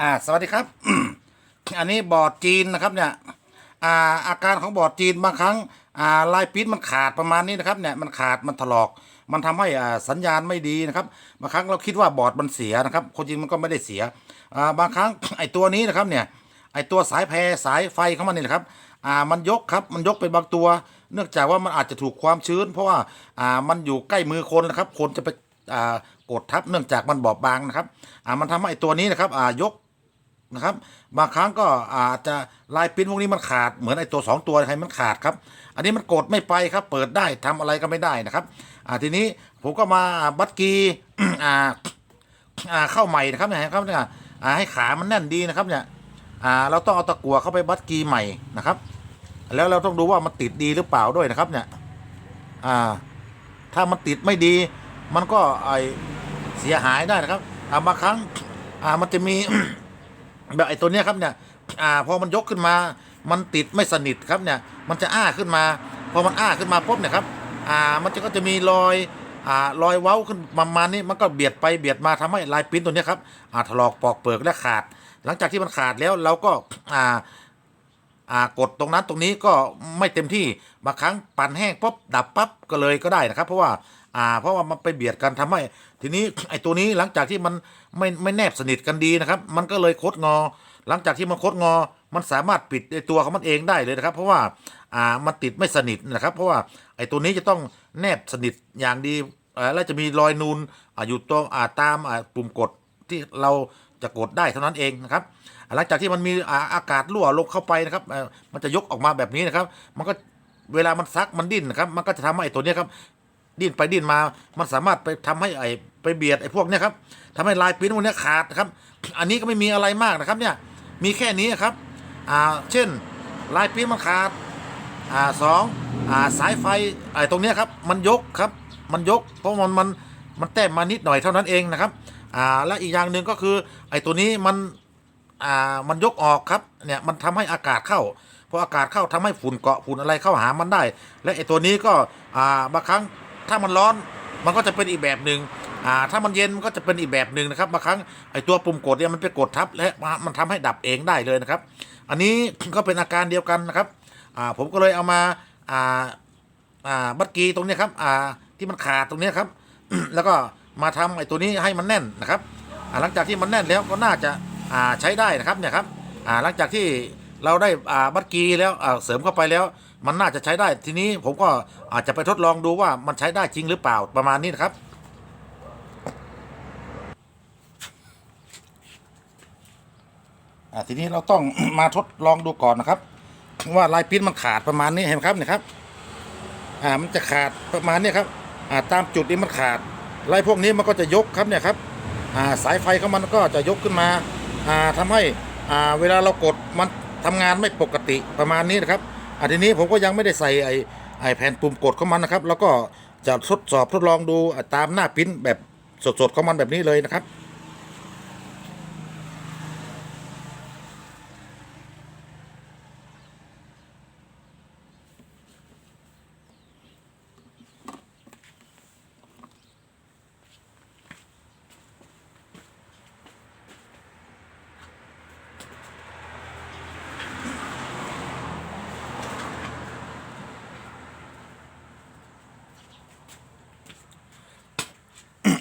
อ่าสวัสดีครับ อันนี้บอร์ดจีนนะครับเนี่ยอ่าอาการของบอร์ดจีนบางครั้งอ่าลายปิ้นมันขาดประมาณนี้นะครับเนี่ยมันขาดมันถลอก มันทำให้อ่าสัญญาณไม่ดีนะครับบางครั้งเราคิดว่าบอร์ดมันเสียนะครับคนจริงมันก็ไม่ได้เสียอ่าบางครั้งไอตัวนี้นะครับเนี่ยไอตัวสายแพรสายไฟของมันนี่นะครับอ่ามันยกครับมันยกเป็นบางตัว เนื่องจากว่ามันอาจจะถูกความชื้น เพราะว่าอ่ามันอยู่ใกล้มือคนนะครับ คนจะไปอ่ากดทับเนื่องจากมันบอบบางนะครับอ่ามันทำให้ตัวนี้นะครับอ่ายก นะครับ บางครั้งก็อาจจะลายปิ้นพวกนี้มันขาดเหมือนไอ้ตัวสองตัวใครมันขาดครับ อันนี้มันกดไม่ไปครับ เปิดได้ทำอะไรก็ไม่ได้นะครับอ่าทีนี้ผมก็มาบัตกีอ่าอ่าเข้าใหม่นะครับเนี่ยครับเนี่ยอ่าให้ขามันแน่นดีนะครับเนี่ยอ่าเราต้องเอาตะกั่วเข้าไปบัตกีใหม่นะครับ แล้วเราต้องดูว่ามันติดดีหรือเปล่าด้วยนะครับเนี่ยอ่าถ้ามันติดไม่ดี มันก็ไอเสียหายได้นะครับอ่าบางครั้งอ่ามันจะมี แบบไอ้ตัวเนี้ยครับเนี่ยอ่าพอมันยกขึ้นมา มันติดไม่สนิทครับเนี่ยมันจะอ้าขึ้นมา พอมันอ้าขึ้นมาปุ๊บเนี่ยครับอ่ามันจะก็จะมีรอยอ่ารอยเว้าขึ้นประมาณนี้มันก็เบียดไปเบียดมาทำให้ลายปิ้นตัวเนี้ยครับอ่าถลอกปอกเปลือกและขาด หลังจากที่มันขาดแล้วเราก็อ่าอ่ากดตรงนั้นตรงนี้ก็ไม่เต็มที่บางครั้งปั่นแห้งปุ๊บดับปั๊บก็เลยก็ได้นะครับ เพราะว่า อ่า เพราะว่ามันไปเบียดกันทำให้ ทีนี้ไอ้ตัวนี้หลังจากที่มันไม่ไม่แนบสนิทกันดีนะครับ มันก็เลยคดงอ หลังจากที่มันคดงอ มันสามารถปิดไอ้ตัวของมันเองได้เลยนะครับ เพราะว่าอ่ามันติดไม่สนิทนะครับ เพราะว่าไอ้ตัวนี้จะต้องแนบสนิทอย่างดีแล้วจะมีรอยนูนออยู่ตรงตามปุ่มกดที่เราจะกดได้เท่านั้นเองนะครับ หลังจากที่มันมีอาอากาศรั่วลงเข้าไปนะครับ มันจะยกออกมาแบบนี้นะครับ มันก็เวลามันซักมันดิ้นนะครับ มันก็จะทำให้ตัวนี้ครับ ดิ้นไปดิ้นมา มันสามารถไปทำให้ไอ้ไปเบียดไอ้พวกเนี้ยครับทำให้ลายปิ้นพวกเนี้ยขาดนะครับ อันนี้ก็ไม่มีอะไรมากนะครับเนี่ยมีแค่นี้ครับอ่าเช่นลายปิ้นมันขาดอ่าสองอ่าสายไฟไอ้ตรงเนี้ยครับมันยกครับมันยก เพราะมันมันมันแต้มมานิดหน่อยเท่านั้นเองนะครับอ่าและอีกอย่างหนึ่งก็คือไอ้ตัวนี้มันอ่ามันยกออกครับเนี่ยมันทำให้อากาศเข้าพออากาศเข้าทำให้ฝุ่นเกาะฝุ่นอะไรเข้าหามันได้ และไอ้ตัวนี้ก็อ่าบางครั้ง ถ้ามันร้อนมันก็จะเป็นอีกแบบหนึ่งอ่าถ้ามันเย็นมันก็จะเป็นอีกแบบหนึ่งนะครับบางครั้งไอ้ตัวปุ่มกดเนี่ยมันไปกดทับและมันทำให้ดับเองได้เลยนะครับ อันนี้ก็เป็นอาการเดียวกันนะครับอ่าผมก็เลยเอามาอ่าอ่าบัตรกีตรงนี้ครับอ่าที่มันขาดตรงนี้ครับ แล้วก็มาทำไอ้ตัวนี้ให้มันแน่นนะครับอ่าหลังจากที่มันแน่นแล้วก็น่าจะอ่าใช้ได้นะครับเนี่ยครับอ่าหลังจากที่เราได้อ่าบัตรกีแล้วอ่าเสริมเข้าไปแล้ว มันน่าจะใช้ได้ทีนี้ผมก็อาจจะไปทดลองดูว่ามันใช้ได้จริงหรือเปล่าประมาณนี้นะครับ ทีนี้เราต้องมาทดลองดูก่อนนะครับ ว่าลายปริ้นมันขาดประมาณนี้เห็นไหมครับเนี่ยครับ อ่ามันจะขาดประมาณนี้ครับ อ่าตามจุดนี้มันขาดลายพวกนี้มันก็จะยกครับเนี่ยครับ อ่าสายไฟของมันก็จะยกขึ้นมา อ่าทำให้ อ่าเวลาเรากดมันทำงานไม่ปกติประมาณนี้นะครับ อ่าทีนี้ผมก็ยังไม่ได้ใส่ไอ้ไอ้แผ่นปุ่มกดของมันนะครับ แล้วก็จะทดสอบทดลองดูตามหน้าปริ้นแบบสดๆของมันแบบนี้เลยนะครับ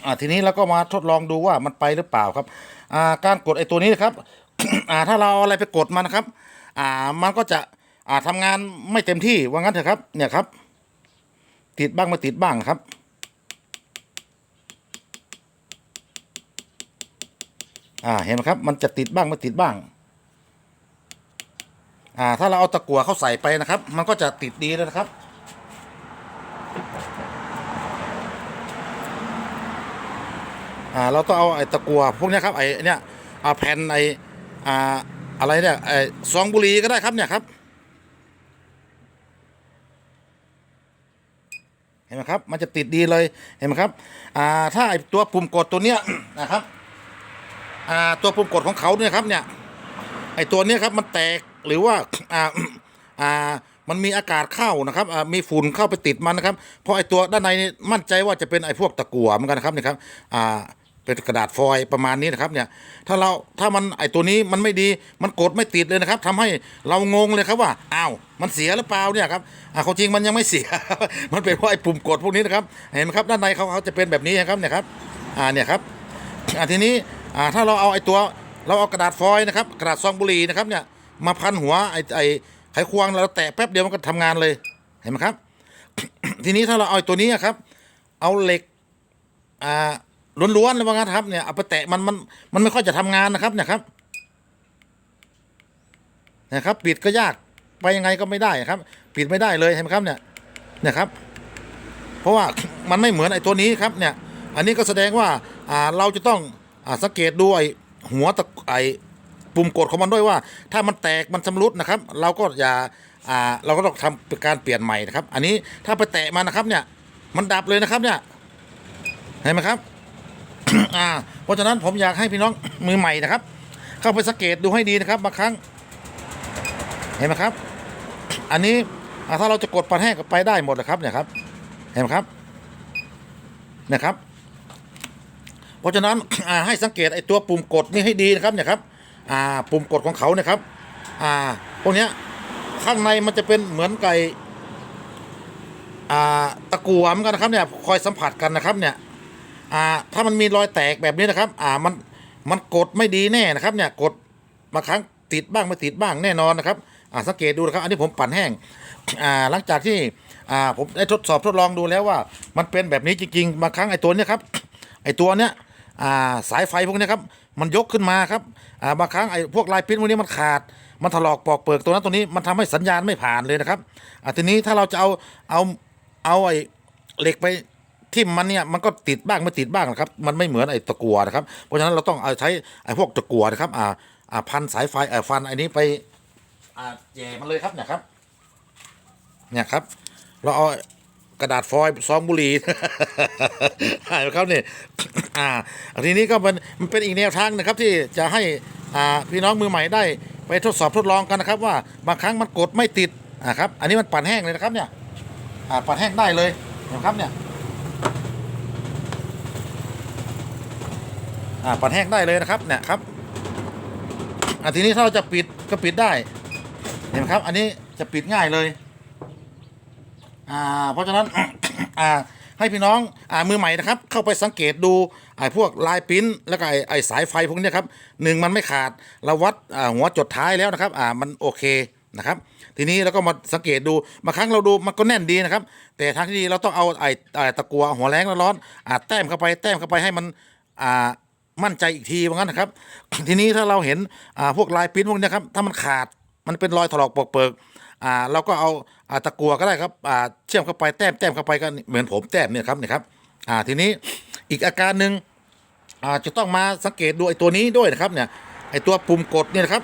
อ่าทีนี้เราก็มาทดลองดูว่ามันไปหรือเปล่าครับอ่าการกดไอ้ตัวนี้นครับอ่าถ้าเราเอาอะไรไปกดมันนะครับอ่ามันก็จะอ่าทำงานไม่เต็มที่ว่างั้นเถอะครับ เนี่ยครับ ติดบ้างไม่ติดบ้างครับอ่าเห็นไหมครับ มันจะติดบ้างไม่ติดบ้างอ่าถ้าเราเอาตะกั่วเข้าใส่ไปนะครับ มันก็จะติดดีเลยนะครับ อ่าเราต้องเอาไอ้ตะกัวพวกนี้ครับไอ้เนี่ยเอาแผ่นไอ้อ่าอะไรเนี่ยไอ้ซองบุหรี่ก็ได้ครับเนี่ยครับเห็นไหมครับมันจะติดดีเลยเห็นไหมครับอ่าถ้าไอ้ตัวปุ่มกดตัวเนี้ยนะครับอ่าตัวปุ่มกดของเขาเนี่ยครับเนี่ยไอ้ตัวเนี้ยครับมันแตกหรือว่าอ่าอ่ามันมีอากาศเข้านะครับมีฝุ่นเข้าไปติดมันนะครับเพราะไอ้ตัวด้านในมั่นใจว่าจะเป็นไอ้พวกตะกั่วเหมือนกันครับเนี่ยครับอ่า เป็นกระดาษฟอยล์ประมาณนี้นะครับเนี่ยถ้าเราถ้ามันไอตัวนี้มันไม่ดีมันกดไม่ติดเลยนะครับทำให้เรางงเลยครับว่าอ้าวมันเสียหรือเปล่าเนี่ยครับอ่าความจริงมันยังไม่เสีย มันเป็นเพราะไอปุ่มกดพวกนี้นะครับเห็นไหมครับด้านในเขาเขาจะเป็นแบบนี้นะครับเนี่ยครับอ่าเนี่ยครับอ่าทีนี้อ่าถ้าเราเอาไอตัวเราเอากระดาษฟอยล์นะครับกระดาษซองบุหรี่นะครับเนี่ยมาพันหัวไอไอไขควงเราแตะแป๊บเดียวมันก็ทำงานเลยเห็นไหมครับ ทีนี้ถ้าเราเอาไอตัวนี้ครับ เอาเหล็กอ่า ล้วนๆเลยว่างั้นครับ เนี่ยเอาไปแตะมันมันมันไม่ค่อยจะทำงานนะครับ เนี่ยครับนะครับ ปิดก็ยากไปยังไงก็ไม่ได้ครับ ปิดไม่ได้เลยเห็นไหมครับ เนี่ย เนี่ยครับ เพราะว่ามันไม่เหมือนไอ้ตัวนี้ครับ เนี่ย อันนี้ก็แสดงว่าอ่าเราจะต้องอ่าสังเกตดูไอ้หัวตะไอ้ปุ่มกดของมันด้วยว่า ถ้ามันแตกมันชำรุดนะครับ เราก็อย่าอ่าเราก็ต้องทำการเปลี่ยนใหม่นะครับ อันนี้ถ้าไปแตะมันนะครับ เนี่ย มันดับเลยนะครับ เนี่ยเห็นไหมครับ อ่าเพราะฉะนั้นผมอยากให้พี่น้องมือใหม่นะครับ เข้าไปสังเกตดูให้ดีนะครับบางครั้ง เห็นไหมครับ อันนี้ถ้าเราจะกดปันแห้งก็ไปได้หมดนะครับเนี่ยครับ เห็นไหมครับนี่ยครับ เพราะฉะนั้นให้สังเกตไอ้ตัวปุ่มกดนี่ให้ดีนะครับเนี่ยครับอ่าปุ่มกดของเขาเนี่ยครับอ่าพวกเนี้ยข้างในมันจะเป็นเหมือนไก่อ่าตะกั่วเหมือนกันนะครับเนี่ยคอยสัมผัสกันนะครับเนี่ย อ่าถ้ามันมีรอยแตกแบบนี้นะครับ อ่ามันมันกดไม่ดีแน่นะครับ เนี่ยกดบางครั้งติดบ้างไม่ติดบ้างแน่นอนนะครับอ่าสังเกตดูนะครับ อันนี้ผมปั่นแห้งอ่าหลังจากที่อ่าผมได้ทดสอบทดลองดูแล้วว่า มันเป็นแบบนี้จริงๆบางครั้งไอ้ตัวเนี้ยครับไอ้ตัวเนี้ยอ่าสายไฟพวกเนี้ยครับมันยกขึ้นมาครับอ่าบางครั้งไอ้พวกลายปิ้นพวกนี้มันขาด มันถลอกปอกเปลือกตัวนั้นตัวนี้มันทำให้สัญญาณไม่ผ่านเลยนะครับอ่าทีนี้ถ้าเราจะเอาเอาเอาไอ้เหล็กไป ทิ่มมันเนี่ยมันก็ติดบ้างไม่ติดบ้างนะครับมันไม่เหมือนไอ้ตะกัวนะครับ เพราะฉะนั้นเราต้องเอาใช้ไอ้พวกตะกัวนะครับอ่าอ่าพันสายไฟเอ่อฟันไอ้นี้ไปอ่าแย่มันเลยครับเนี่ยครับเนี่ยครับ เราเอากระดาษฟอยล์ซองบุหรี่ใช่ไหมครับนี่อ่าทีนี้ก็มันมันเป็นอีกแนวทางนะครับที่จะให้อ่าพี่น้องมือใหม่ได้ไปทดสอบทดลองกันนะครับว่าบางครั้งมันกดไม่ติดอ่าครับอันนี้มันปั่นแห้งเลยนะครับเนี่ยอ่าปั่นแห้งได้เลยนะครับเนี่ย อ่าปั่นแห้งได้เลยนะครับเนี่ยครับอ่าทีนี้ถ้าเราจะปิดก็ปิดได้เห็นไหมครับ อันนี้จะปิดง่ายเลย อ่า เพราะฉะนั้นอ่าให้พี่น้องอ่ามือใหม่นะครับ เข้าไปสังเกตดูไอ้พวกลายปิ้นแล้วก็ไอ้ไอ้สายไฟพวกนี้ครับหนึ่งมันไม่ขาดเราวัดอ่าหัวจดท้ายแล้วนะครับอ่ามันโอเคนะครับ ทีนี้เราก็มาสังเกตดูบางครั้งเราดูมันก็แน่นดีนะครับ แต่ทางที่ดีเราต้องเอาไอ้ไอ้ตะกัวหัวแรงร้อนอ่าแต้มเข้าไปแต้มเข้าไปให้มันอ่า มั่นใจอีกทีว่างั้นนะครับ ทีนี้ถ้าเราเห็นพวกลายปิ้นพวกเนี้ยครับถ้ามันขาดมันเป็นรอยถลอกปอกเปิกอ่าเราก็เอาตะกัวก็ได้ครับเชื่อมเข้าไปแต้มแต้มเข้าไปก็เหมือนผมแต้มเนี่ยครับเนี่ยครับอ่าทีนี้อีกอาการหนึ่งอ่าจะต้องมาสังเกตดูไอ้ตัวนี้ด้วยนะครับเนี่ยไอ้ตัวปุ่มกดเนี่ยนะครับ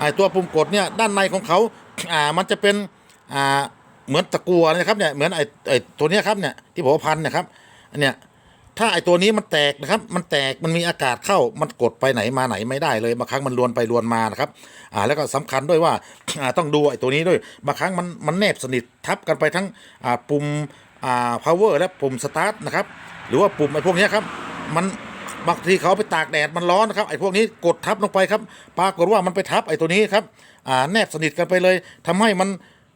ไอ้ตัวปุ่มกดเนี่ยด้านในของเขาอ่ามันจะเป็นอ่าเหมือนตะกัวนะครับเนี่ยเหมือนไอ้ไอ้ตัวเนี้ยครับเนี่ยที่ผมพันนะครับอันเนี้ย ถ้าไอ้ตัวนี้มันแตกนะครับ มันแตกมันมีอากาศเข้ามันกดไปไหนมาไหนไม่ได้เลยบางครั้งมันลวนไปลวนมานะครับอ่าแล้วก็สำคัญด้วยว่าอ่าต้องดูไอ้ตัวนี้ด้วยบางครั้งมันมันแนบสนิททับกันไปทั้งอ่าปุ่มอ่า power และปุ่ม start นะครับหรือว่าปุ่มไอ้พวกนี้ครับมันบางทีเขาไปตากแดดมันร้อนนะครับไอ้พวกนี้กดทับลงไปครับปรากฏว่ามันไปทับไอ้ตัวนี้ครับอ่าแนบสนิทกันไปเลยทำให้มัน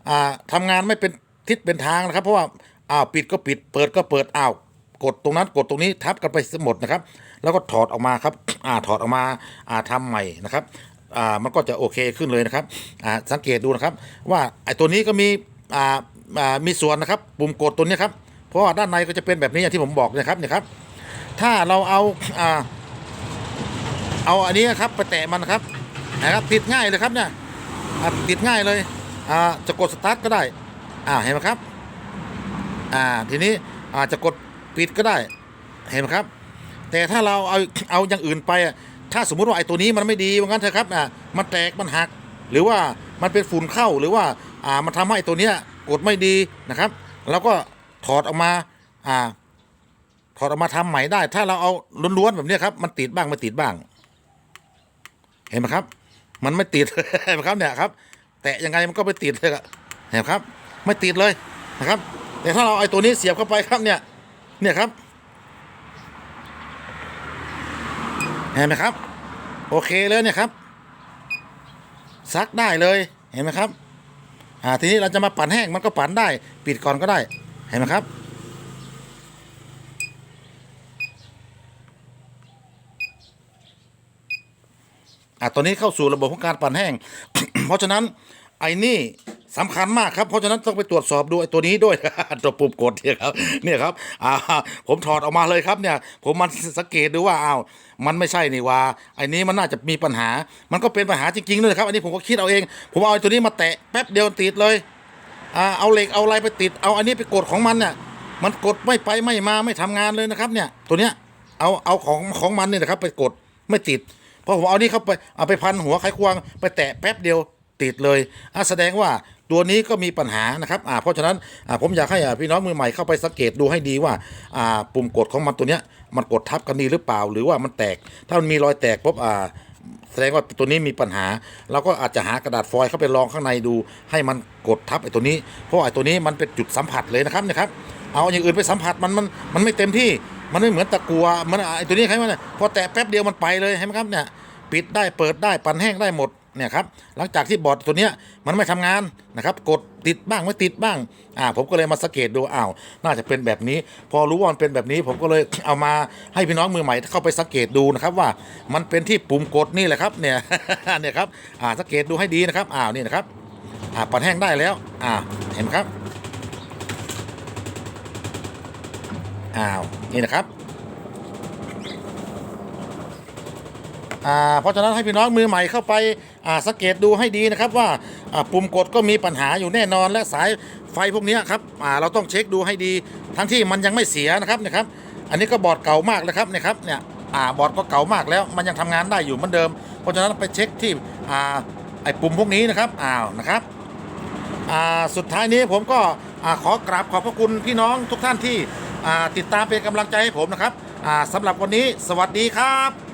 อ่าทำงานไม่เป็นทิศเป็นทางนะครับ เพราะว่าอ้าวปิดก็ปิดเปิดก็เปิดอ้าว กดตรงนั้นกดตรงนี้ทับกันไปหมดนะครับ แล้วก็ถอดออกมาครับอ่าถอดออกมาอ่าทำใหม่นะครับอ่ามันก็จะโอเคขึ้นเลยนะครับอ่าสังเกตดูนะครับ ว่าไอ้ตัวนี้ก็มีอ่าอ่ามีส่วนนะครับ ปุ่มกดตัวนี้ครับเพราะว่าด้านในก็จะเป็นแบบนี้อย่างที่ผมบอกนะครับเนี่ยครับ ถ้าเราเอาอ่าเอาอันนี้นครับไปแตะมันนะครับนะครับติดง่ายเลยครับเนี่ยอ่าติดง่ายเลยอ่าจะกดสตาร์ทก็ได้อ่าเห็นไหมครับอ่าทีนี้อาจจะกด ปิดก็ได้ เห็นไหมครับ แต่ถ้าเราเอาเอาอย่างอื่นไปอะถ้าสมมุติว่าไอ้ตัวนี้มันไม่ดีว่างั้นเถอะครับอ่ามันแตกมันหัก หรือว่ามันเป็นฝุ่นเข้าหรือว่าอ่ามันทำให้ไอ้ตัวเนี้ยกดไม่ดีนะครับเราก็ถอดออกมาอ่าถอดออกมาทำใหม่ได้ ถ้าเราเอาล้วนๆแบบนี้ครับมันติดบ้างไม่ติดบ้าง เห็นไหมครับ มันไม่ติดเห็นไหมครับเนี่ยครับ แตะยังไงมันก็ไม่ติดเลยอะเห็นไหมครับ ไม่ติดเลยนะครับ แต่ถ้าเราไอ้ตัวนี้เสียบเข้าไปครับเนี่ย เนี่ยครับเห็นไหมครับ โอเคเลยเนี่ยครับ ซักได้เลยเห็นไหมครับ อ่าทีนี้เราจะมาปั่นแห้งมันก็ปั่นได้ ปิดก่อนก็ได้เห็นไหมครับอะตอนนี้เข้าสู่ระบบของการปั่นแห้ง เพราะฉะนั้น ไอ้นี่สำคัญมากครับ เพราะฉะนั้นต้องไปตรวจสอบดูไอ้ตัวนี้ด้วย ตัวปุ่มกดเนี่ยครับเนี่ยครับอ่าผมถอดออกมาเลยครับเนี่ย ผมมันสังเกตดูว่าอ้าวมันไม่ใช่นี่ว่าไอ้นี้มันน่าจะมีปัญหา มันก็เป็นปัญหาจริงๆด้วยครับ อันนี้ผมก็คิดเอาเอง ผมเอาไอ้ตัวนี้มาแตะแป๊บเดียวติดเลยอ่าเอาเหล็กเอาอะไรไปติด เอาอันนี้ไปกดของมันเนี่ยมันกดไม่ไปไม่มาไม่ทำงานเลยนะครับ เนี่ย ตัวเนี้ยเอาเอาของของมันเนี่ยนะครับ ไปกดไม่ติดพอผมเอานี่เข้าไปเอาไปพันหัวไขควงไปแตะแป๊บเดียว ติดเลยอะแสดงว่าตัวนี้ก็มีปัญหานะครับอ่าเพราะฉะนั้นอ่าผมอยากให้พี่น้องมือใหม่เข้าไปสังเกตดูให้ดีว่าอ่าปุ่มกดของมันตัวเนี้ยมันกดทับกันดีหรือเปล่า หรือว่ามันแตก ถ้ามันมีรอยแตกปุ๊บอ่าแสดงว่าตัวนี้มีปัญหาเราก็อาจจะหากระดาษฟอยล์เข้าไปรองข้างในดู ให้มันกดทับไอ้ตัวนี้ เพราะไอ้ตัวนี้มันเป็นจุดสัมผัสเลยนะครับนะครับ เอาอย่างอื่นไปสัมผัสมันมันมันไม่เต็มที่มันไม่เหมือนตะกัวมันไอ้ตัวนี้ใครมันยพอแตะแป๊บเดียวมันไปเลยใช่ไหมครับเนี่ยปิดได้เปิดได้ปั่นแห้งได้หมด เนี่ยครับหลังจากที่บอร์ดตัวเนี้ยมันไม่ทำงานนะครับ กดติดบ้างไม่ติดบ้างอ่าผมก็เลยมาสังเกตดูอ้าวน่าจะเป็นแบบนี้ พอรู้ว่ามันเป็นแบบนี้ ผมก็เลยเอามาให้พี่น้องมือใหม่เข้าไปสังเกตดูนะครับว่ามันเป็นที่ปุ่มกดนี่แหละครับเนี่ยเนี่ยครับอ่าสังเกตดูให้ดีนะครับอ้าวนี่นะครับอ่าปั่นแห้งได้แล้วอ่าเห็นครับอ้าวนี่นะครับ อ่าเพราะฉะนั้นให้พี่น้องมือใหม่เข้าไปอ่าสังเกตดูให้ดีนะครับว่าอ่าปุ่มกดก็มีปัญหาอยู่แน่นอน และสายไฟพวกนี้ครับอ่าเราต้องเช็คดูให้ดี ทั้งที่มันยังไม่เสียนะครับเนะครับ อันนี้ก็บอร์ดเก่ามากแล้วครับเนี่ยครับเนี่ยอ่าบอร์ดก็เก่ามากแล้วมันยังทำงานได้อยู่เหมือนเดิม เพราะฉะนั้นไปเช็คที่อ่าไอ้ปุ่มพวกนี้นะครับอ้าวนะครับอ่าสุดท้ายนี้ผมก็อ่าขอกราบขอบพระคุณพี่น้องทุกท่านที่อ่าติดตามเป็นกำลังใจให้ผมนะครับอ่าสำหรับวันนี้สวัสดีครับ